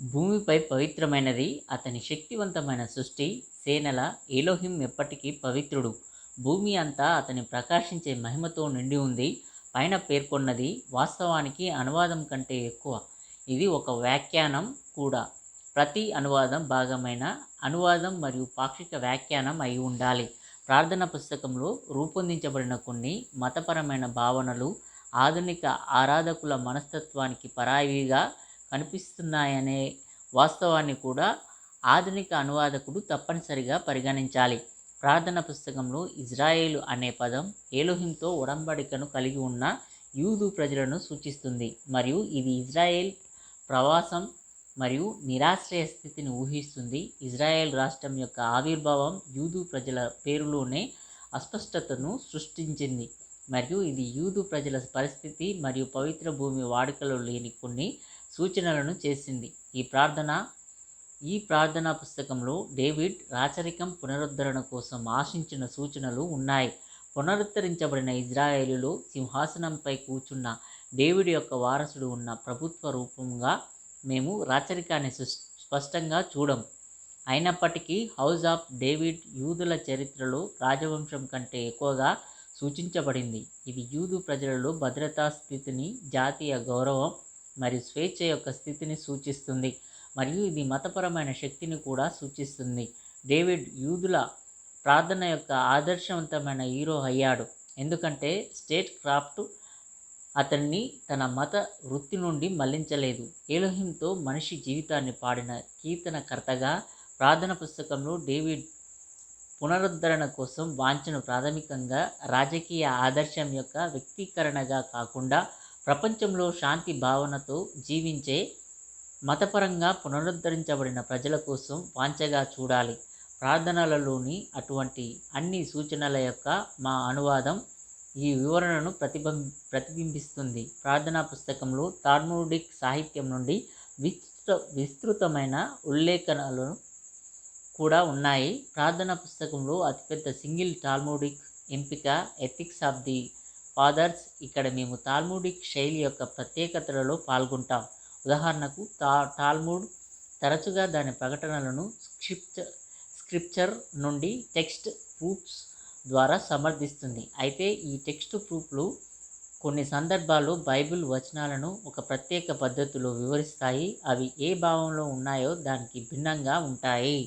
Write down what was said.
భూమిపై పవిత్రమైనది అతని శక్తివంతమైన సృష్టి సేనల ఏలోహిం ఎప్పటికీ పవిత్రుడు. భూమి అంతా అతని ప్రకాశించే మహిమతో నిండి ఉంది. పైన పేర్కొన్నది వాస్తవానికి అనువాదం కంటే ఎక్కువ. ఇది ఒక వ్యాఖ్యానం కూడా. ప్రతి అనువాదం భాగమైన అనువాదం మరియు పాక్షిక వ్యాఖ్యానం అయి ఉండాలి. ప్రార్థన పుస్తకంలో రూపొందించబడిన కొన్ని మతపరమైన భావనలు ఆధునిక ఆరాధకుల మనస్తత్వానికి పరాయిగా కనిపిస్తున్నాయనే వాస్తవాన్ని కూడా ఆధునిక అనువాదకుడు తప్పనిసరిగా పరిగణించాలి. ప్రార్థన పుస్తకంలో ఇజ్రాయేలు అనే పదం ఏలోహింతో ఉడంబడికను కలిగి ఉన్న యూదు ప్రజలను సూచిస్తుంది. మరియు ఇది ఇజ్రాయేల్ ప్రవాసం మరియు నిరాశ్రయ స్థితిని ఊహిస్తుంది. ఇజ్రాయెల్ రాష్ట్రం యొక్క ఆవిర్భావం యూదు ప్రజల పేరులోనే అస్పష్టతను సృష్టించింది. మరియు ఇది యూదు ప్రజల పరిస్థితి మరియు పవిత్ర భూమి వాడుకలో లేని కొన్ని సూచనలను చేసింది. ఈ ప్రార్థన ఈ ప్రార్థనా పుస్తకంలో డేవిడ్ రాచరికం పునరుద్ధరణ కోసం ఆశించిన సూచనలు ఉన్నాయి. పునరుద్ధరించబడిన ఇజ్రాయేలులో సింహాసనంపై కూర్చున్న డేవిడ్ యొక్క వారసుడు ఉన్న ప్రభుత్వ రూపంగా మేము రాచరికాన్ని స్పష్టంగా చూడం. అయినప్పటికీ హౌస్ ఆఫ్ డేవిడ్ యూదుల చరిత్రలో రాజవంశం కంటే ఎక్కువగా సూచించబడింది. ఇది యూదు ప్రజలలో భద్రతా స్థితిని జాతీయ గౌరవం మరియు స్వేచ్ఛ యొక్క స్థితిని సూచిస్తుంది మరియు ఇది మతపరమైన శక్తిని కూడా సూచిస్తుంది. డేవిడ్ యూదుల ప్రార్థన యొక్క ఆదర్శవంతమైన హీరో అయ్యాడు. ఎందుకంటే స్టేట్ క్రాఫ్ట్ అతన్ని తన మత వృత్తి నుండి మళ్ళించలేదు. ఏలోహింతో మనిషి జీవితాన్ని పాడిన కీర్తనకర్తగా ప్రార్థన పుస్తకంలో డేవిడ్ పునరుద్ధరణ కోసం వాంఛను ప్రాథమికంగా రాజకీయ ఆదర్శం యొక్క వ్యక్తీకరణగా కాకుండా ప్రపంచంలో శాంతి భావనతో జీవించే మతపరంగా పునరుద్ధరించబడిన ప్రజల కోసం వాంచగా చూడాలి. ప్రార్థనలలోని అటువంటి అన్ని సూచనల యొక్క మా అనువాదం ఈ వివరణను ప్రతిబం ప్రతిబింబిస్తుంది. ప్రార్థనా పుస్తకంలో తార్మోడిక్ సాహిత్యం నుండి విస్తృత విస్తృతమైన ఉల్లేఖనలను కూడా ఉన్నాయి. ప్రార్థన పుస్తకంలో అతిపెద్ద సింగిల్ టాల్మోడిక్ ఎంపిక ఎథిక్స్ ఆఫ్ ది ఫాదర్స్. ఇక్కడ మేము టాల్మూడిక్ శైలి యొక్క ప్రత్యేకతలలో పాల్గొంటాం. ఉదాహరణకు తా టాల్మూడ్ తరచుగా దాని ప్రకటనలను స్క్రిప్చర్ స్క్రిప్చర్ నుండి టెక్స్ట్ ప్రూఫ్స్ ద్వారా సమర్థిస్తుంది. అయితే ఈ టెక్స్ట్ ప్రూఫ్లు కొన్ని సందర్భాల్లో బైబిల్ వచనాలను ఒక ప్రత్యేక పద్ధతిలో వివరిస్తాయి. అవి ఏ భావంలో ఉన్నాయో దానికి భిన్నంగా ఉంటాయి.